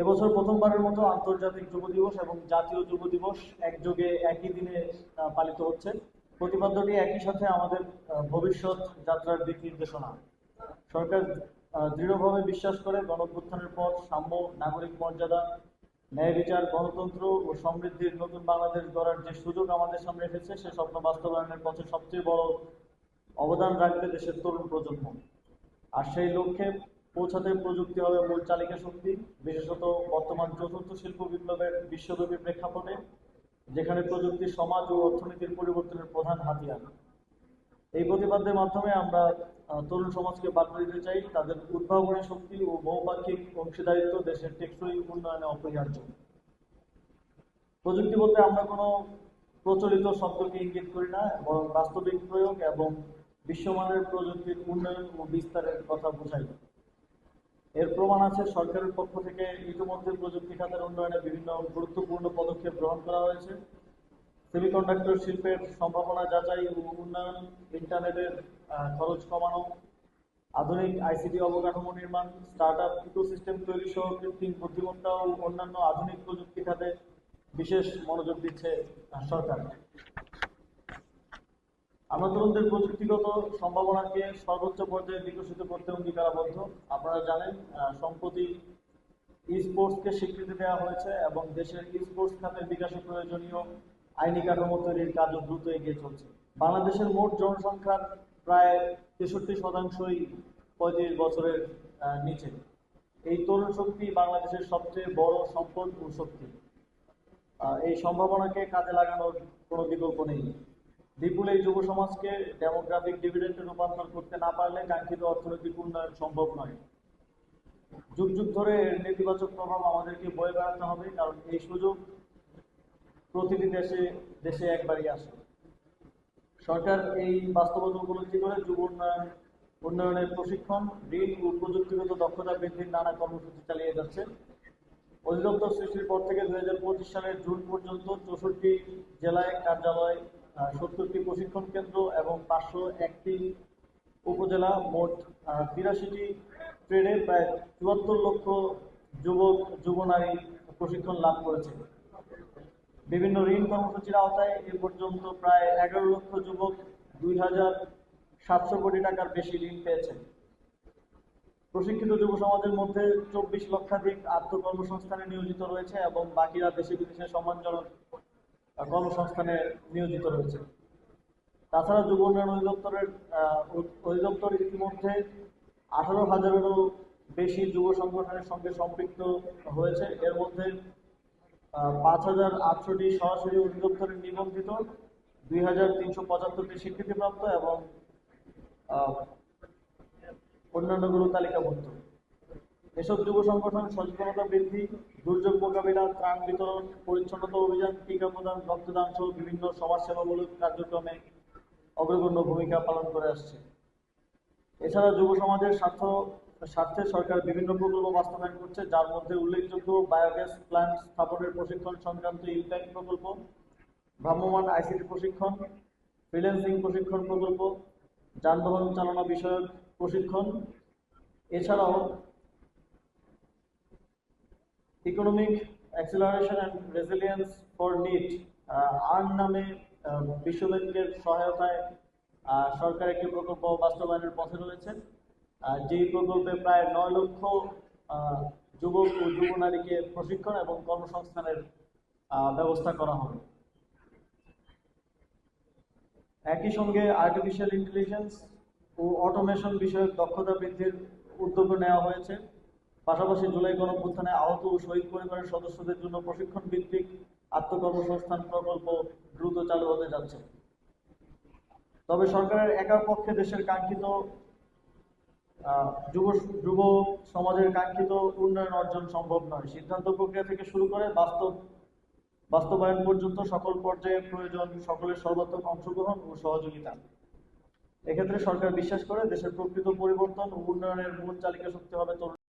এবছর প্রথমবারের মতো আন্তর্জাতিক যুব দিবস এবং জাতীয় যুব দিবস একযোগে একই দিনে পালিত হচ্ছে। প্রতিপাদ্যটি একই সাথে আমাদের ভবিষ্যৎ যাত্রার দিক নির্দেশনা। সরকার দৃঢ়ভাবে বিশ্বাস করে গণঅভ্যুত্থানের পর সাম্য, নাগরিক মর্যাদা, ন্যায় বিচার, গণতন্ত্র ও সমৃদ্ধির নতুন বাংলাদেশ গড়ার যে সুযোগ আমাদের সামনে এসেছে, সে স্বপ্ন বাস্তবায়নের পথে সবচেয়ে বড় অবদান রাখবে দেশের তরুণ প্রজন্ম। আর সেই লক্ষ্যে পৌঁছাতে প্রযুক্তি হবে মূল চালিকা শক্তি, বিশেষত বর্তমান চতুর্থ শিল্প বিপ্লবের বিশ্বব্যাপী প্রেক্ষাপটে, যেখানে প্রযুক্তি, সমাজ ও অর্থনীতির পরিবর্তনের প্রধান হাতিয়ার। এই প্রতিবাদের মাধ্যমে আমরা তরুণ সমাজকে বার্তা দিতে চাই, তাদের উদ্ভাবনী শক্তি ও বহুপাক্ষিক অংশীদারিত্ব দেশের টেকসই উন্নয়নে অপরিহার্য। প্রযুক্তি বলতে আমরা কোনো প্রচলিত শব্দকে ইঙ্গিত করি না, বরং বাস্তবিক প্রয়োগ এবং বিশ্বমানের প্রযুক্তির উন্নয়ন ও বিস্তারের কথা বোঝাই। এর প্রমাণ আছে, সরকারের পক্ষ থেকে ইতিমধ্যে প্রযুক্তি খাতের উন্নয়নে বিভিন্ন গুরুত্বপূর্ণ পদক্ষেপ গ্রহণ করা হয়েছে। সেমিকন্ডাক্টর শিল্পের সম্ভাবনা যাচাই ও উন্নয়ন, ইন্টারনেটের খরচ কমানো, আধুনিক আইসিটি অবকাঠামো নির্মাণ স্টার্ট আপ ইকোসিস্টেম তৈরি সহ কৃত্রিম বুদ্ধিমত্তা ও অন্যান্য আধুনিক প্রযুক্তি খাতে বিশেষ মনোযোগ দিচ্ছে সরকার। আমরা তরুণদের প্রযুক্তিগত সম্ভাবনাকে সর্বোচ্চ পর্যায়ে বিকশিত করতে অঙ্গীকারাবদ্ধ। আপনারা জানেন সম্প্রতি ই স্পোর্টসকে স্বীকৃতি দেওয়া হয়েছে এবং দেশের ই স্পোর্টস খাতের বিকাশে প্রয়োজনীয় আইনি কাঠামো তৈরির কাজও দ্রুত এগিয়ে চলছে। বাংলাদেশের মোট জনসংখ্যার প্রায় তেষট্টি শতাংশই পঁয়ত্রিশ বছরের নিচে। এই তরুণ শক্তি বাংলাদেশের সবচেয়ে বড় সম্পদ ও শক্তি। এই সম্ভাবনাকে কাজে লাগানোর কোনো বিকল্প নেই। বিপুল এই যুব সমাজকে ডেমোগ্রাফিক ডিভিডেন্ডে রূপান্তর করতে না পারলে কাঙ্ক্ষিত অর্থনৈতিক উন্নয়ন সম্ভব নয়। যুগ যুগ ধরে এর নেতিবাচক প্রভাব আমাদেরকে বয়ে বেড়াতে হবে, কারণ এই সুযোগ প্রতিটি দেশে দেশে একবারই আসে। সরকার এই বাস্তবতা উপলব্ধি করে যুব উন্নয়ন, উন্নয়নের প্রশিক্ষণ, ঋণ ও প্রযুক্তিগত দক্ষতা বৃদ্ধির নানা কর্মসূচি চালিয়ে যাচ্ছে। অধিদপ্তর সৃষ্টির পর থেকে দুই হাজার পঁচিশ সালের জুন পর্যন্ত চৌষট্টি জেলায় কার্যালয় সত্তরটি প্রশিক্ষণ কেন্দ্র এবং পাঁচশো একটি উপজেলা মোট বিরাশিটি ট্রেডে প্রায় চুয়াত্তর লক্ষ যুবক যুব নারী প্রশিক্ষণ লাভ করেছে। বিভিন্ন ঋণ কর্মসূচির আওতায় এ পর্যন্ত প্রায় এগারো লক্ষ যুবক দুই হাজার সাতশো কোটি টাকার বেশি ঋণ পেয়েছেন প্রশিক্ষিত যুব সমাজের মধ্যে চব্বিশ লক্ষাধিক আত্মকর্মসংস্থানে নিয়োজিত রয়েছে এবং বাকিরা দেশে বিদেশে সম্মানজনক কর্মসংস্থানে নিয়োজিত রয়েছে। তাছাড়া যুব উন্নয়ন অধিদপ্তরের অধিদপ্তর ইতিমধ্যে আঠারো হাজারেরও বেশি যুব সংগঠনের সঙ্গে সম্পৃক্ত হয়েছে। এর মধ্যে পাঁচ হাজার আটশোটি সরাসরি অধিদপ্তরের নিবন্ধিত, দুই হাজার তিনশো পঁচাত্তরটি স্বীকৃতিপ্রাপ্ত এবং অন্যান্যগুলো তালিকাভুক্ত। এসব যুব সংগঠন সচেতনতা বৃদ্ধি, দুর্যোগ মোকাবিলা, ত্রাণ বিতরণ, পরিচ্ছন্নতা অভিযান, টিকা প্রদান, রক্তদান সহ বিভিন্ন সমাজসেবামূলক কার্যক্রমে অগ্রগণ্য ভূমিকা পালন করে আসছে। এছাড়া যুব সমাজের স্বার্থ, স্বার্থে সরকার বিভিন্ন প্রকল্প বাস্তবায়ন করছে, যার মধ্যে উল্লেখযোগ্য বায়োগ্যাস প্ল্যান্ট স্থাপনের প্রশিক্ষণ সংক্রান্ত ইম্প্যাক্ট প্রকল্প ভ্রাম্যমান আইসিটি প্রশিক্ষণ, ফ্রিল্যান্সিং প্রশিক্ষণ প্রকল্প, যানবাহন চালনা বিষয়ক প্রশিক্ষণ, এছাড়াও economic acceleration and resilience for NEET আর নামে আহ, বিশ্বব্যাংকের সহায়তায় সরকার একটি প্রকল্প বাস্তবায়নের পথে রয়েছে। যেই প্রকল্পে প্রায় নয় লক্ষ যুবক ও যুব নারীকে প্রশিক্ষণ এবং কর্মসংস্থানের ব্যবস্থা করা হবে। একই সঙ্গে আর্টিফিশিয়াল ইন্টেলিজেন্স ও অটোমেশন বিষয়ক দক্ষতা বৃদ্ধির উদ্যোগ নেওয়া হয়েছে। পাশাপাশি জুলাই গণঅভ্যুত্থানে আহত ও শহীদ পরিবারের সদস্যদের জন্য প্রশিক্ষণ ভিত্তিক আত্মকর্মসংস্থান প্রকল্প দ্রুত চালু হতে যাচ্ছে। তবে সরকারের একার পক্ষে দেশের কাঙ্ক্ষিত যুব যুব সমাজের কাঙ্ক্ষিত উন্নয়ন অর্জন সম্ভব নয়। সিদ্ধান্ত প্রক্রিয়া থেকে শুরু করে বাস্তব, বাস্তবায়ন পর্যন্ত সকল পর্যায়ে প্রয়োজন, সকলের সর্বাত্মক অংশগ্রহণ ও সহযোগিতা। এক্ষেত্রে সরকার বিশ্বাস করে দেশের প্রকৃত পরিবর্তন ও উন্নয়নের মূল চালিকা শক্তি হবে তরুণ